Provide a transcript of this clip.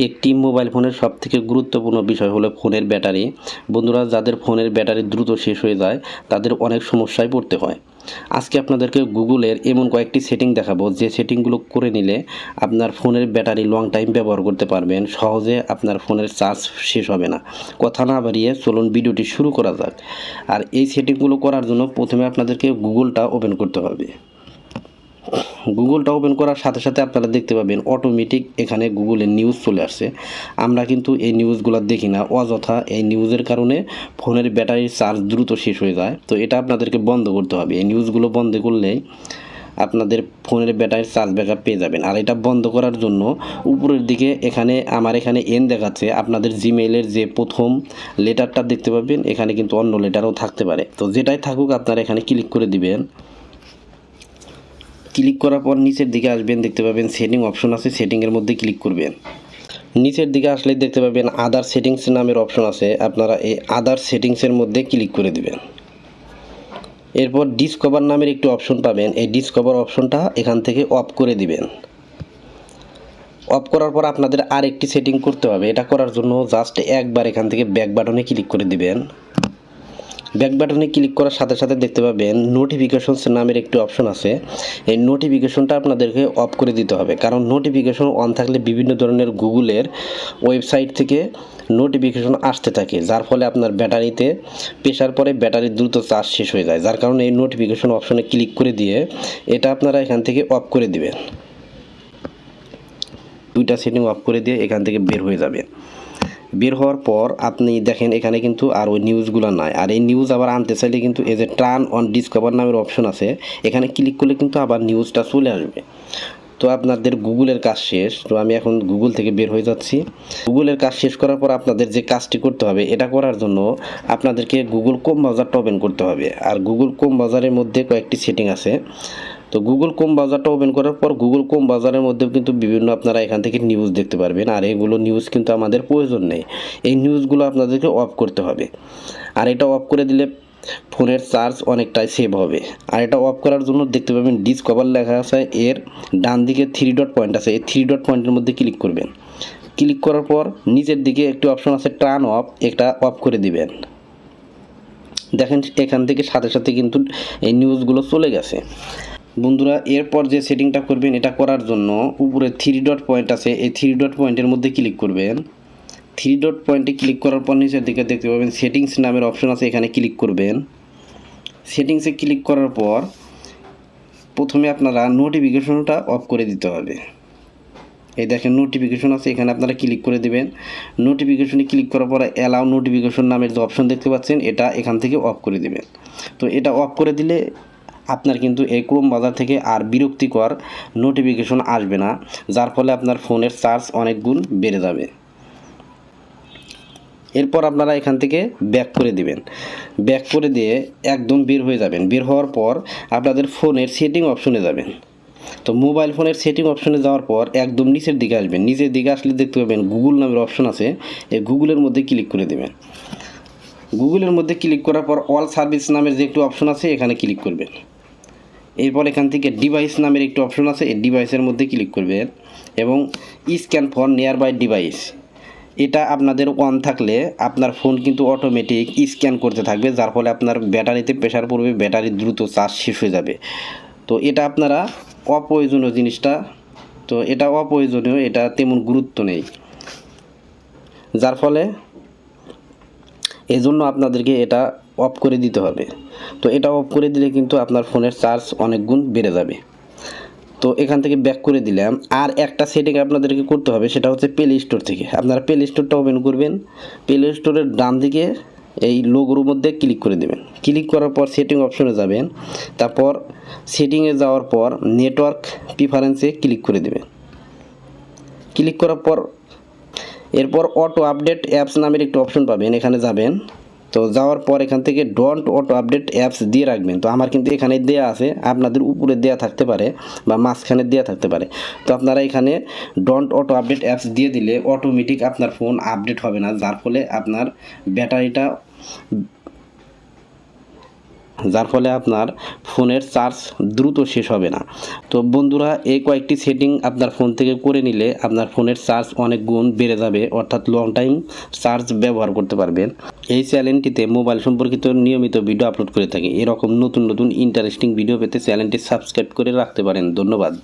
একটি মোবাইল ফোনের সবথেকে গুরুত্বপূর্ণ বিষয় হলো ফোনের ব্যাটারি। বন্ধুরা, যাদের ফোনের ব্যাটারি দ্রুত শেষ হয়ে যায়, তাদের অনেক সমস্যায় পড়তে হয়। আজকে আপনাদেরকে গুগলের এমন কয়েকটি সেটিং দেখাবো, যে সেটিংগুলো করে নিলে আপনার ফোনের ব্যাটারি লং টাইম ব্যবহার করতে পারবেন, সহজে আপনার ফোনের চার্জ শেষ হবে না। কথা না বাড়িয়ে চলুন ভিডিওটি শুরু করা যাক। আর এই সেটিংগুলো করার জন্য প্রথমে আপনাদেরকে গুগলটা ওপেন করতে হবে। গুগলটা ওপেন করার সাথে সাথে আপনারা দেখতে পাবেন অটোমেটিক এখানে গুগলের নিউজ চলে আসছে। আমরা কিন্তু এই নিউজগুলো দেখি না, অযথা এই নিউজের কারণে ফোনের ব্যাটারির চার্জ দ্রুত শেষ হয়ে যায়। তো এটা আপনাদেরকে বন্ধ করতে হবে। এই নিউজগুলো বন্ধ করলেই আপনাদের ফোনের ব্যাটারির চার্জ ব্যাকআপ পেয়ে যাবেন। আর এটা বন্ধ করার জন্য উপরের দিকে এখানে, আমার এখানে এন দেখাচ্ছে, আপনাদের জিমেইলের যে প্রথম লেটারটা দেখতে পাবেন, এখানে কিন্তু অন্য লেটারও থাকতে পারে। তো যেটাই থাকুক, আপনারা এখানে ক্লিক করে দিবেন। ক্লিক করার পর নিচের দিকে আসবেন, দেখতে পাবেন সেটিং অপশন আছে সেটিংয়ের মধ্যে ক্লিক করবেন। নিচের দিকে আসলে দেখতে পাবেন আদার সেটিংস নামের অপশন আছে, আপনারা এই আদার সেটিংসের মধ্যে ক্লিক করে দিবেন। এরপর ডিসকভার নামের একটি অপশন পাবেন, এই ডিসকভার অপশনটা এখান থেকে অফ করে দিবেন। অফ করার পর আপনাদের আর একটি সেটিং করতে হবে, এটা করার জন্য জাস্ট একবার এখান থেকে ব্যাক বাটনে ক্লিক করে দিবেন। ব্যাক বাটনে ক্লিক করার সাথে সাথে দেখতে পাবেন নোটিফিকেশনস নামের একটি অপশন আছে। এই নোটিফিকেশনটা আপনাদেরকে অফ করে দিতে হবে। কারণ নোটিফিকেশন অন থাকলে বিভিন্ন ধরনের গুগলের ওয়েবসাইট থেকে নোটিফিকেশন আসতে থাকে। যার ফলে আপনার ব্যাটারিতে পেশার পরে ব্যাটারি দ্রুত চার্জ শেষ হয়ে যায়। যার কারণে এই নোটিফিকেশন অপশনে ক্লিক করে দিয়ে এটা আপনারা এখান থেকে অফ করে দিবেন। দুইটা সেটিং অফ করে দিয়ে এখান থেকে বের হয়ে যাবে বের হওয়ার পর আপনি দেখেন এখানে কিন্তু আর ওই নিউজগুলো নাই। আর এই নিউজ আবার আনতে চাইলে কিন্তু এই যে টার্ন অন ডিসকভার নামের অপশন আছে, এখানে ক্লিক করলে কিন্তু আবার নিউজটা চলে আসবে। তো আপনাদের গুগলের কাজ শেষ। তো আমি এখন গুগল থেকে বের হয়ে যাচ্ছি। গুগলের কাজ শেষ করার পর আপনাদের যে কাজটি করতে হবে, এটা করার জন্য আপনাদেরকে গুগল কোম বাজারটা ওপেন করতে হবে। আর গুগল কোম বাজারের মধ্যে কয়েকটি সেটিং আছে। তো গুগল কোম বাজারটা ওপেন করার পর গুগল কোম বাজারের মধ্যেও কিন্তু বিভিন্ন আপনারা এখান থেকে নিউজ দেখতে পারবেন। আর এগুলো নিউজ কিন্তু আমাদের প্রয়োজন নেই। এই নিউজগুলো আপনাদেরকে অফ করতে হবে। আর এটা অফ করে দিলে ফোনের চার্জ অনেকটাই সেভ হবে। আর এটা অফ করার জন্য দেখতে পাবেন ডিসকভার লেখা আছে। এর ডান দিকে থ্রি ডট পয়েন্ট আছে। এই থ্রি ডট পয়েন্টের মধ্যে ক্লিক করবেন। ক্লিক করার পর নিচের দিকে একটি অপশন আছে টার্ন অফ এটা অফ করে দিবেন। দেখেন এখান থেকে সাথে সাথে কিন্তু এই নিউজগুলো চলে গেছে। বন্ধুরা, এরপর যে সেটিংটা করবেন, এটা করার জন্য উপরে থ্রি ডট পয়েন্ট আছে। এই থ্রি ডট পয়েন্টের মধ্যে ক্লিক করবেন। থ্রি ডট পয়েন্টে ক্লিক করার পর নিচের দিকে দেখতে পাবেন সেটিংস নামের অপশন আছে, এখানে ক্লিক করবেন। সেটিংসে ক্লিক করার পর প্রথমে আপনারা নোটিফিকেশনটা অফ করে দিতে হবে। এই দেখেন নোটিফিকেশন আছে, এখানে আপনারা ক্লিক করে দেবেন। নোটিফিকেশনে ক্লিক করার পর অ্যালাউ নোটিফিকেশন নামের যে অপশন দেখতে পাচ্ছেন, এটা এখান থেকে অফ করে দেবেন। তো এটা অফ করে দিলে আপনার কিন্তু এই ক্রোম বাজার থেকে আর বিরক্তিকর নোটিফিকেশন আসবে না, যার ফলে আপনার ফোনের চার্জ অনেক গুণ বেড়ে যাবে। এরপর আপনারা এখান থেকে ব্যাক করে দিবেন। ব্যাক করে দিয়ে একদম বের হয়ে যাবেন। বের হওয়ার পর আপনাদের ফোনের সেটিং অপশনে যাবেন। তো মোবাইল ফোনের সেটিং অপশনে যাওয়ার পর একদম নিচের দিকে আসবেন। নিচের দিকে আসলে দেখতে পাবেন গুগল নামের অপশন আছে। এই গুগলের মধ্যে ক্লিক করে দেবেন। গুগলের মধ্যে ক্লিক করার পর অল সার্ভিস নামের যে একটু অপশন আছে, এখানে ক্লিক করবেন। এরপর এখান থেকে ডিভাইস নামের একটি অপশন আছে, এই ডিভাইসের মধ্যে ক্লিক করবেন এবং scan for nearby device এটা আপনাদের অন থাকলে আপনার ফোন কিন্তু অটোমেটিক স্ক্যান করতে থাকবে, যার ফলে আপনার ব্যাটারিতে প্রেশার পড়বে, ব্যাটারি দ্রুত চার্জ শেষ হয়ে যাবে। তো এটা আপনারা অপ্রয়োজনীয় জিনিসটা, তো এটা অপ্রয়োজনীয়, এটা তেমন গুরুত্ব নেই। যার ফলে এজন্য আপনাদেরকে এটা অফ করে দিতে হবে। তো এটা অফ করে দিলে কিন্তু আপনার ফোনের চার্জ অনেক গুণ বেড়ে যাবে। তো এখান থেকে ব্যাক করে দিলাম। আর একটা সেটিং আপনাদেরকে করতে হবে, সেটা হচ্ছে প্লে স্টোর থেকে। আপনারা প্লে স্টোরটা ওপেন করবেন। প্লে স্টোরের ডান দিকে এই লোগোর মধ্যে ক্লিক করে দেবেন। ক্লিক করার পর সেটিং অপশনে যাবেন। তারপর সেটিংয়ে যাওয়ার পর নেটওয়ার্ক প্রিফারেন্সে ক্লিক করে দেবেন। ক্লিক করার পর এরপর অটো আপডেট অ্যাপস নামের একটি অপশন পাবেন, এখানে যাবেন। তো যাওয়ার পর এখান থেকে ডন্ট অটো আপডেট অ্যাপস দিয়ে রাখবেন। তো আমার কিন্তু এখানে দেয়া আছে, আপনাদের উপরে দেয়া থাকতে পারে বা মাঝখানে দেয়া থাকতে পারে। তো আপনারা এখানে ডন্ট অটো আপডেট অ্যাপস দিয়ে দিলে অটোমেটিক আপনার ফোন আপডেট হবে না, যার ফলে আপনার ব্যাটারিটা যার ফলে আপনার ফোনের চার্জ দ্রুত শেষ হবে না। তো বন্ধুরা, এই কয়েকটি সেটিং আপনার ফোন থেকে করে নিলে আপনার ফোনের চার্জ অনেক গুণ বেড়ে যাবে, অর্থাৎ লং টাইম চার্জ ব্যবহার করতে পারবেন এই চ্যানেলটিতে মোবাইল সম্পর্কিত নিয়মিত ভিডিও আপলোড করে থাকি। এরকম নতুন নতুন ইন্টারেস্টিং ভিডিও পেতে চ্যানেলটি সাবস্ক্রাইব করে রাখতে পারেন। ধন্যবাদ।